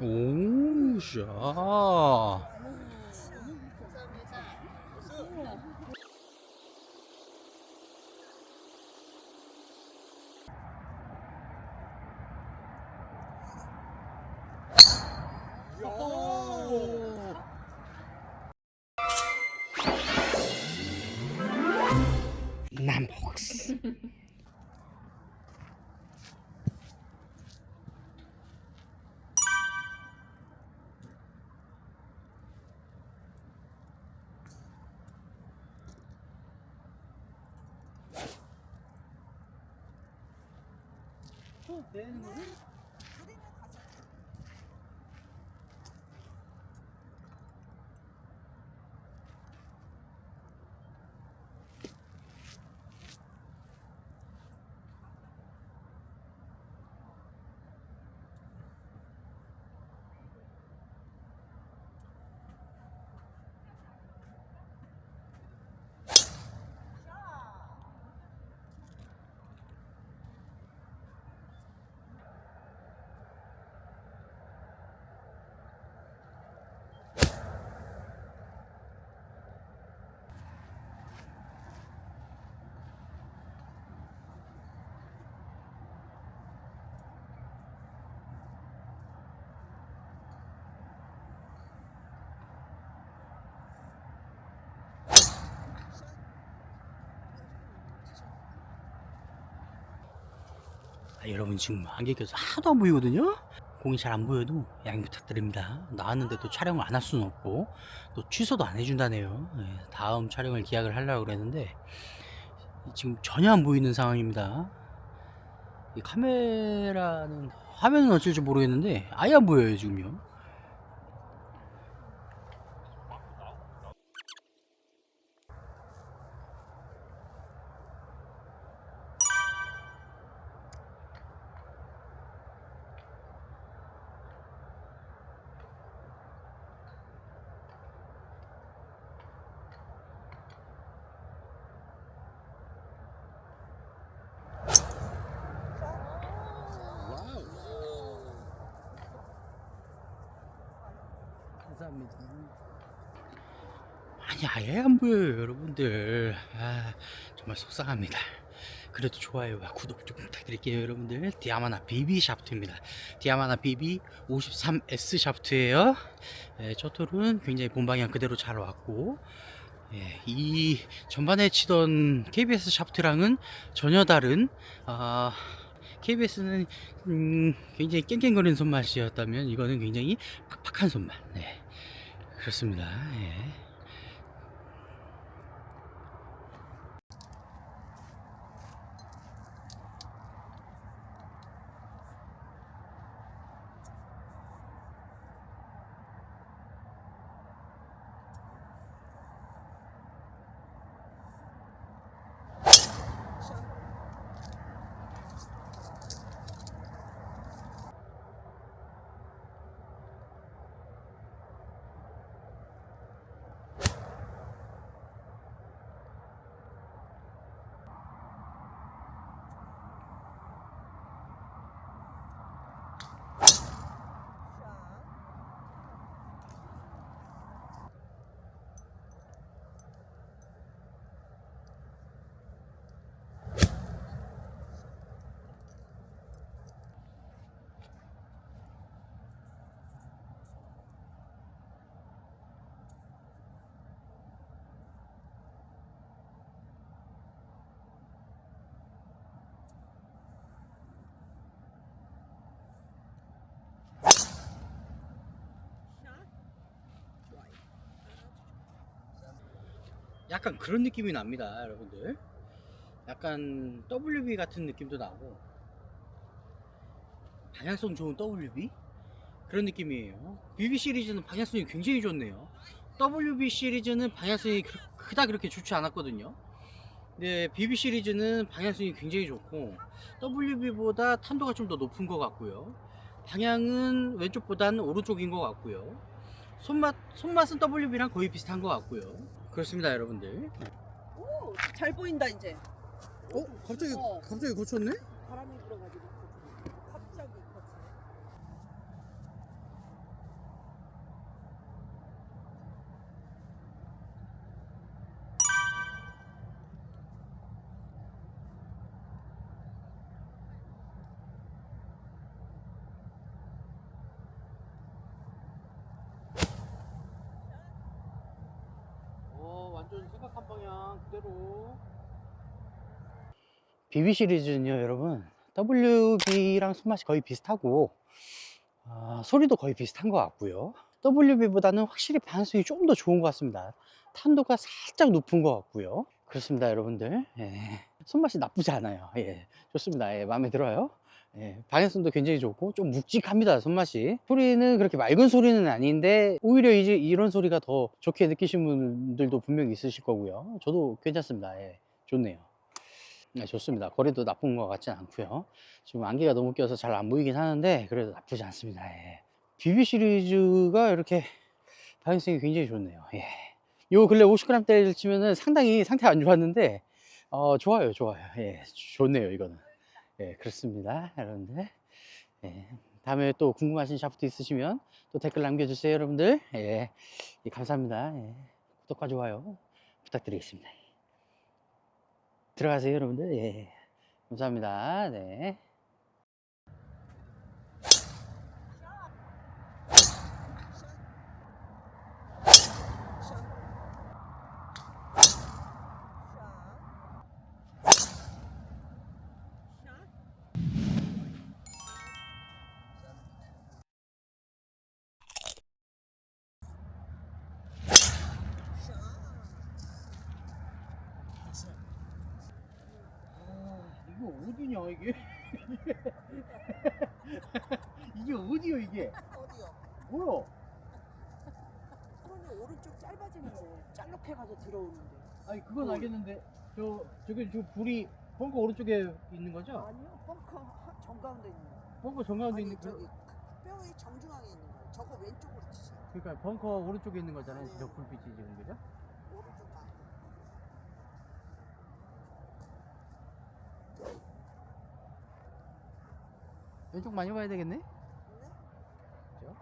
오, 샤. 남 Beğenin 아, 여러분 지금 안개 껴서 하나도 안 보이거든요? 공이 잘 안 보여도 양해 부탁드립니다. 나왔는데 또 촬영을 안 할 수는 없고 또 취소도 안 해준다네요. 예, 다음 촬영을 기약을 하려고 그랬는데 지금 전혀 안 보이는 상황입니다. 이 카메라는 화면은 어쩔 줄 모르겠는데 아예 안 보여요 지금요. 감사합니다. 아니 아예 안 보여요 여러분들. 아 정말 속상합니다. 그래도 좋아요와 구독 좀 부탁드릴게요 여러분들. 디아마나 BB 샤프트입니다. 디아마나 BB 53S 샤프트예요. 예, 저 톨은 굉장히 본방향 그대로 잘 왔고 예, 이 전반에 치던 KBS 샤프트랑은 전혀 다른 아, KBS는 음, 굉장히 깽깽거리는 손맛이었다면 이거는 굉장히 팍팍한 손맛. 네. 그렇습니다 예. 약간 그런 느낌이 납니다, 여러분들. 약간 WB 같은 느낌도 나고 방향성 좋은 WB 그런 느낌이에요. BB 시리즈는 방향성이 굉장히 좋네요. WB 시리즈는 방향성이 그- 그닥 그렇게 좋지 않았거든요. 근데 BB 시리즈는 방향성이 굉장히 좋고 WB보다 탄도가 좀 더 높은 것 같고요. 방향은 왼쪽보다는 오른쪽인 것 같고요. 손맛 손맛은 WB랑 거의 비슷한 것 같고요. 그렇습니다, 여러분들. 오, 잘 보인다 이제. 어? 갑자기 어. 갑자기 고쳤네? 바람이 불어가지고 갑자기 거치네. 그대로. BB 시리즈는요, 여러분. WB랑 손맛이 거의 비슷하고, 아, 소리도 거의 비슷한 것 같고요. WB보다는 확실히 반응성이 좀 더 좋은 것 같습니다. 탄도가 살짝 높은 것 같고요. 그렇습니다, 여러분들. 예. 손맛이 나쁘지 않아요. 예. 좋습니다. 예, 마음에 들어요. 예, 방향성도 굉장히 좋고 좀 묵직합니다 손맛이. 소리는 그렇게 맑은 소리는 아닌데 오히려 이제 이런 소리가 더 좋게 느끼시는 분들도 분명히 있으실 거고요. 저도 괜찮습니다. 예, 좋네요. 네, 좋습니다. 거리도 나쁜 것 같진 않고요. 지금 안개가 너무 껴서 잘 안 보이긴 하는데 그래도 나쁘지 않습니다. 예. BB 시리즈가 이렇게 방향성이 굉장히 좋네요. 예. 요 근래 50g대를 치면은 상당히 상태가 안 좋았는데 어, 좋아요 좋아요. 예, 좋네요 이거는 예, 그렇습니다, 여러분들. 예, 다음에 또 궁금하신 샤프트 있으시면 또 댓글 남겨주세요, 여러분들. 예, 예, 감사합니다. 예, 구독과 좋아요 부탁드리겠습니다. 들어가세요, 여러분들. 예, 감사합니다. 네. 어디냐, 이게? 이게 어디요, 이게? 어디요? 뭐야? 그러니 오른쪽 짧아지는데 짤록해가지고 들어오는데. 아니, 그건 뭘? 알겠는데, 저, 저기, 저 불이 벙커 오른쪽에 있는 거죠? 아니요, 벙커 하- 정가운데 있는 거. 벙커 정가운데 아니 있는 저기 그, 뼈의 정중앙에 있는 거. 저거 왼쪽으로 치세요. 그러니까 벙커 오른쪽에 있는 거잖아요. 네. 저 불빛이 지금 그죠? 오른쪽 다. 왼쪽 많이 봐야 되겠네? 네? 그죠?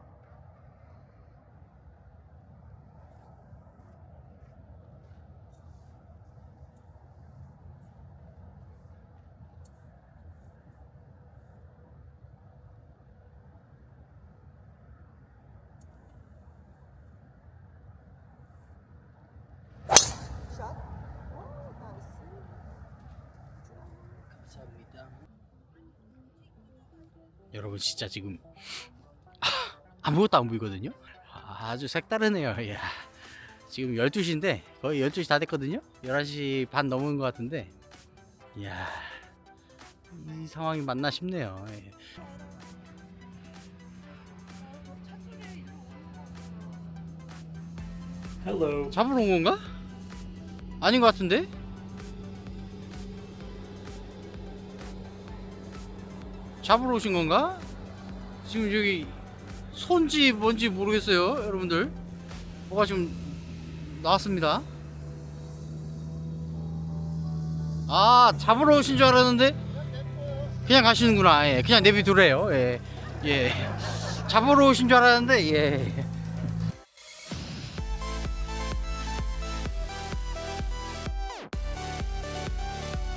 샷. 오, 나이스. 감사합니다. 여러분 진짜 지금 아, 아무것도 안 보이거든요. 아, 아주 색다르네요. 이야. 지금 12시인데 거의 12시 다 됐거든요. 11시 반 넘은 것 같은데 이야. 이 상황이 맞나 싶네요. 예. Hello. 잡으러 온 건가? 아닌 것 같은데? 잡으러 오신 건가? 지금 여기 손지 뭔지 모르겠어요, 여러분들. 뭐가 지금 나왔습니다. 아, 잡으러 오신 줄 알았는데 그냥 가시는구나. 예, 그냥 내비두래요. 예, 예. 잡으러 오신 줄 알았는데 예.